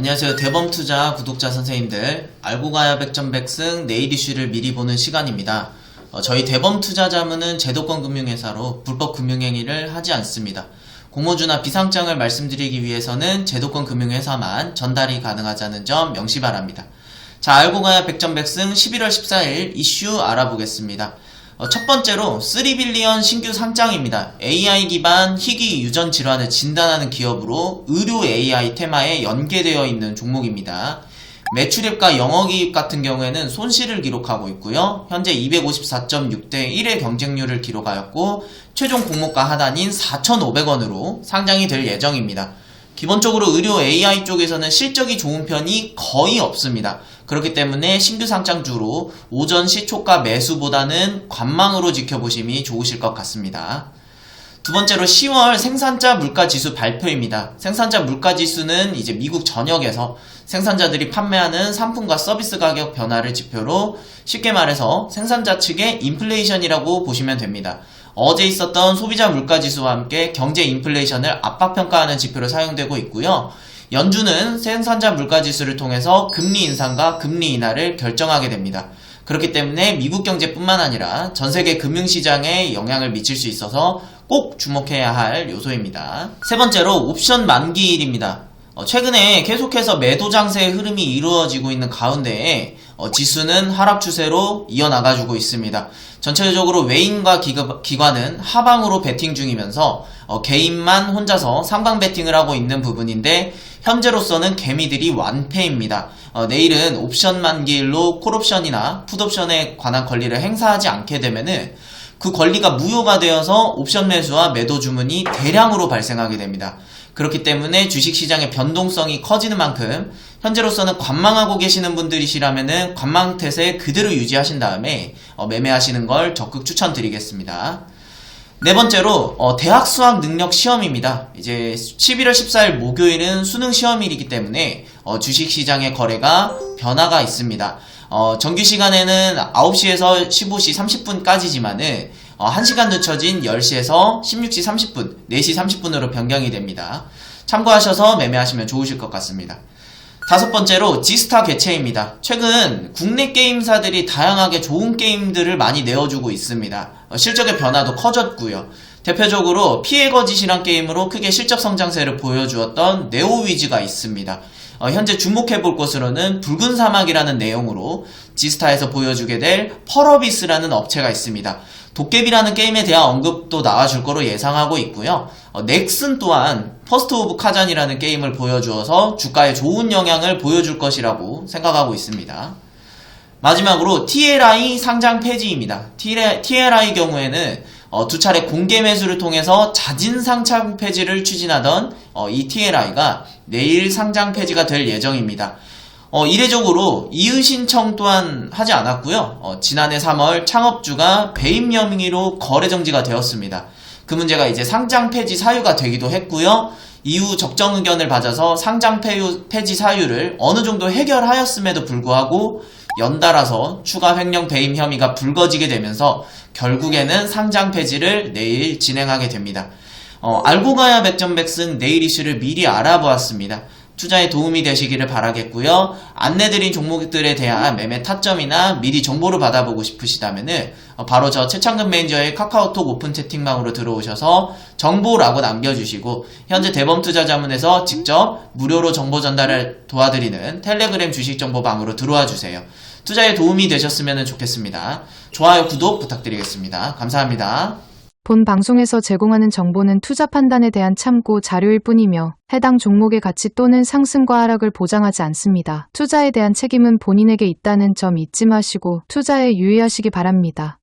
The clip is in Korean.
안녕하세요. 대범투자 구독자 선생님들. 알고 가야 백전백승 내일 이슈를 미리 보는 시간입니다. 어, 저희 대범투자 자문은 제도권 금융회사로 불법 금융행위를 하지 않습니다. 공모주나 비상장을 말씀드리기 위해서는 제도권 금융회사만 전달이 가능하다는 점 명시 바랍니다. 자, 알고 가야 백전백승 11월 14일 이슈 알아보겠습니다. 어, 첫 번째로 3빌리언 신규 상장입니다. AI 기반 희귀 유전 질환을 진단하는 기업으로 의료 AI 테마에 연계되어 있는 종목입니다. 매출입과 영업이익 같은 경우에는 손실을 기록하고 있고요. 현재 254.6대 1의 경쟁률을 기록하였고 최종 공모가 하단인 4,500원으로 상장이 될 예정입니다. 기본적으로 의료 AI 쪽에서는 실적이 좋은 편이 거의 없습니다. 그렇기 때문에 신규 상장주로 오전 시초가 매수보다는 관망으로 지켜보심이 좋으실 것 같습니다. 두 번째로 10월 생산자 물가 지수 발표입니다. 생산자 물가 지수는 이제 미국 전역에서 생산자들이 판매하는 상품과 서비스 가격 변화를 지표로 쉽게 말해서 생산자 측의 인플레이션이라고 보시면 됩니다. 어제 있었던 소비자 물가 지수와 함께 경제 인플레이션을 압박 평가하는 지표로 사용되고 있고요. 연준은 생산자 물가 지수를 통해서 금리 인상과 금리 인하를 결정하게 됩니다. 그렇기 때문에 미국 경제뿐만 아니라 전 세계 금융시장에 영향을 미칠 수 있어서 꼭 주목해야 할 요소입니다. 세 번째로 옵션 만기일입니다. 어, 최근에 계속해서 매도 장세의 흐름이 이루어지고 있는 가운데에 어, 지수는 하락 추세로 이어나가주고 있습니다. 전체적으로 외인과 기관, 은 하방으로 베팅 중이면서 어, 개인만 혼자서 삼강 베팅을 하고 있는 부분인데 현재로서는 개미들이 완패입니다. 어, 내일은 옵션 만기일로 콜옵션이나 풋옵션에 관한 권리를 행사하지 않게 되면은 그 권리가 무효가 되어서 옵션 매수와 매도 주문이 대량으로 발생하게 됩니다. 그렇기 때문에 주식시장의 변동성이 커지는 만큼 현재로서는 관망하고 계시는 분들이시라면은 관망 태세 그대로 유지하신 다음에 어, 매매하시는 걸 적극 추천드리겠습니다. 네 번째로 어, 대학 수학 능력 시험입니다. 이제 11월 14일 목요일은 수능 시험일이기 때문에 어, 주식 시장의 거래가 변화가 있습니다. 어, 정규 시간에는 9시에서 15시 30분까지지만은 어, 1시간 늦춰진 10시에서 16시 30분, 4시 30분으로 변경이 됩니다. 참고하셔서 매매하시면 좋으실 것 같습니다. 다섯 번째로 지스타 개최입니다. 최근 국내 게임사들이 다양하게 좋은 게임들을 많이 내어주고 있습니다. 어, 실적의 변화도 커졌고요. 대표적으로 피해 거짓이란 게임으로 크게 실적 성장세를 보여주었던 네오위즈가 있습니다. 어, 현재 주목해 볼 것으로는 붉은 사막이라는 내용으로 지스타에서 보여주게 될 펄어비스라는 업체가 있습니다. 도깨비라는 게임에 대한 언급도 나와줄 거로 예상하고 있고요. 어, 넥슨 또한 퍼스트 오브 카잔이라는 게임을 보여주어서 주가에 좋은 영향을 보여줄 것이라고 생각하고 있습니다. 마지막으로 TLI 상장 폐지입니다. TLI 경우에는 어, 두 차례 공개 매수를 통해서 자진 상장 폐지를 추진하던 어, 이 TLI가 내일 상장 폐지가 될 예정입니다. 어, 이례적으로 이의 신청 또한 하지 않았고요. 어, 지난해 3월 창업주가 배임 명의로 거래 정지가 되었습니다. 그 문제가 이제 상장 폐지 사유가 되기도 했고요. 이후 적정 의견을 받아서 상장 폐지 사유를 어느 정도 해결하였음에도 불구하고 연달아서 추가 횡령 배임 혐의가 불거지게 되면서 결국에는 상장 폐지를 내일 진행하게 됩니다. 어, 알고 가야 백전백승 내일 이슈를 미리 알아보았습니다. 투자에 도움이 되시기를 바라겠고요. 안내드린 종목들에 대한 매매 타점이나 미리 정보를 받아보고 싶으시다면은 어, 바로 저 최창근 매니저의 카카오톡 오픈 채팅방으로 들어오셔서 정보라고 남겨주시고 현재 대범 투자 자문에서 직접 무료로 정보 전달을 도와드리는 텔레그램 주식 정보방으로 들어와 주세요. 투자에 도움이 되셨으면 좋겠습니다. 좋아요, 구독 부탁드리겠습니다. 감사합니다. 본 방송에서 제공하는 정보는 투자 판단에 대한 참고 자료일 뿐이며 해당 종목의 가치 또는 상승과 하락을 보장하지 않습니다. 투자에 대한 책임은 본인에게 있다는 점 잊지 마시고 투자에 유의하시기 바랍니다.